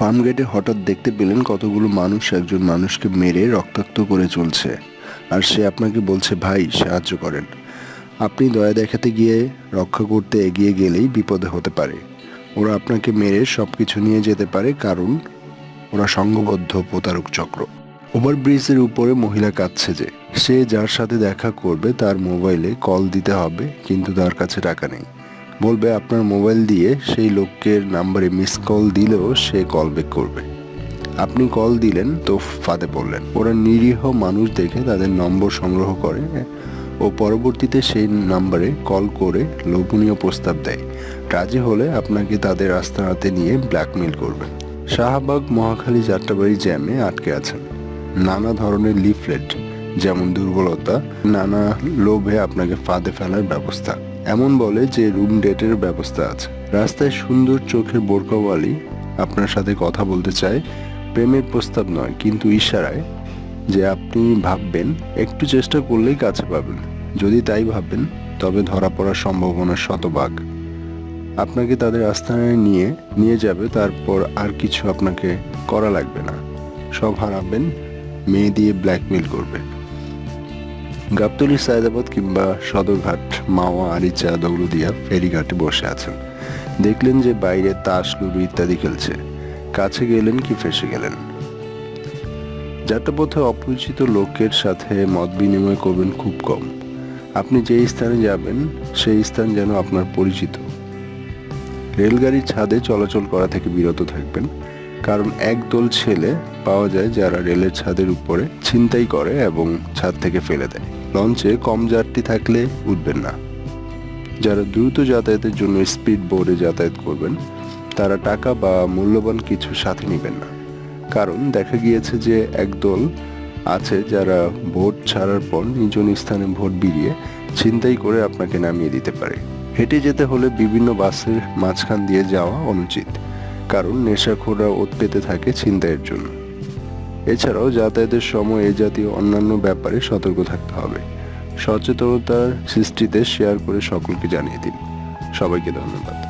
Farm গেটে হঠাৎ দেখতে পেলেন কতগুলো মানুষ একজন মানুষকে মেরে রক্তাক্ত করে চলছে। আর সে আপনাকে বলছে, ভাই, সাহায্য করেন। আপনি দয়া দেখাতে গিয়ে রক্ষা করতে এগিয়ে গেলেই বিপদে হতে পারে। ওরা আপনাকে মেরে সব কিছু নিয়ে যেতে পারে, কারণ ওরা সংঘবদ্ধ প্রতারক চক্র। ওভারব্রিজের উপরে মহিলা কাঁদছে যে, সে যার সাথে দেখা করবে তার মোবাইলে কল দিতে হবে, কিন্তু তার কাছে টাকা নেই। বলবে আপনার মোবাইল দিয়ে সেই লোকের নাম্বারে মিস কল দিলেও সে কল ব্যাক করবে। আপনি কল দিলেন, তো ফাঁদে পড়লেন। ওরা নিরীহ মানুষ দেখে তাদের নম্বর সংগ্রহ করে ও পরবর্তীতে সেই নাম্বারে কল করে লোভনীয় প্রস্তাব দেয়। রাজি হলে আপনাকে তাদের আস্তানাতে নিয়ে ব্ল্যাকমেল করবে। শাহবাগ মহাখালী যাত্রাবাড়ি জ্যামে আটকে আছেন। নানা ধরনের লিফলেট যেমন দুর্বলতা, নানা লোভে আপনাকে ফাঁদে ফেলার ব্যবস্থা। এমন বলে যে রুম ডেটের ব্যবস্থা আছে। রাস্তায় সুন্দর চোখের বোরকাওয়ালি আপনার সাথে কথা বলতে চায়, প্রেমের প্রস্তাব নয়, কিন্তু ইশারায় যে আপনি ভাববেন, একটু চেষ্টা করলেই কাছে পাবেন। যদি তাই ভাবেন, তবে ধরা পড়ার সম্ভাবনা শতভাগ। আপনাকে তাদের আস্থানায় নিয়ে নিয়ে যাবে, তারপর আর কিছু আপনাকে করা লাগবে না। সব হারাবেন, মেয়ে দিয়ে ব্ল্যাকমেল করবে গাবতলি সায়দাবাদ কিংবা সদরঘাট মাওয়া, আরিচা, দৌলদিয়া ফেরিঘাটে বসে আছেন। দেখলেন যে বাইরে তাস, লুডু ইত্যাদি খেলছে। কাছে গেলেন কি ফেসে গেলেন? যাত্রাপথে অপরিচিত লোকের সাথে মত বিনিময় করবেন খুব কম। আপনি যেই স্থানে যাবেন, সেই স্থান যেন আপনার পরিচিত। রেলগাড়ির ছাদে চলাচল করা থেকে বিরত থাকবেন। কারণ একদল ছেলে পাওয়া যায় যারা রেলের ছাদের উপরে ছিনতাই করে এবং ছাদ থেকে ফেলে দেয়। লঞ্চে কম যাত্রী থাকলে উঠবেন না। যারা দ্রুত যাতায়াতের জন্য স্পিড বোর্ডে যাতায়াত করবেন, তারা টাকা বা মূল্যবান কিছু সাথে নেবেন না। কারণ দেখা গিয়েছে যে একদল আছে যারা ভোট ছাড়ার পর নিজ স্থানে ভোট বিড়িয়ে ছিনতাই করে আপনাকে নামিয়ে দিতে পারে। হেঁটে যেতে হলে বিভিন্ন বাসের মাঝখান দিয়ে যাওয়া অনুচিত। কারণ নেশাখোরা ওত পেতে থাকে ছিনতাইয়ের জন্য। এছাড়াও যাতায়াতের সময় এ জাতীয় অন্যান্য ব্যাপারে সতর্ক থাকতে হবে। সচেতনতার সৃষ্টিতে শেয়ার করে সকলকে জানিয়ে দিন। সবাইকে ধন্যবাদ।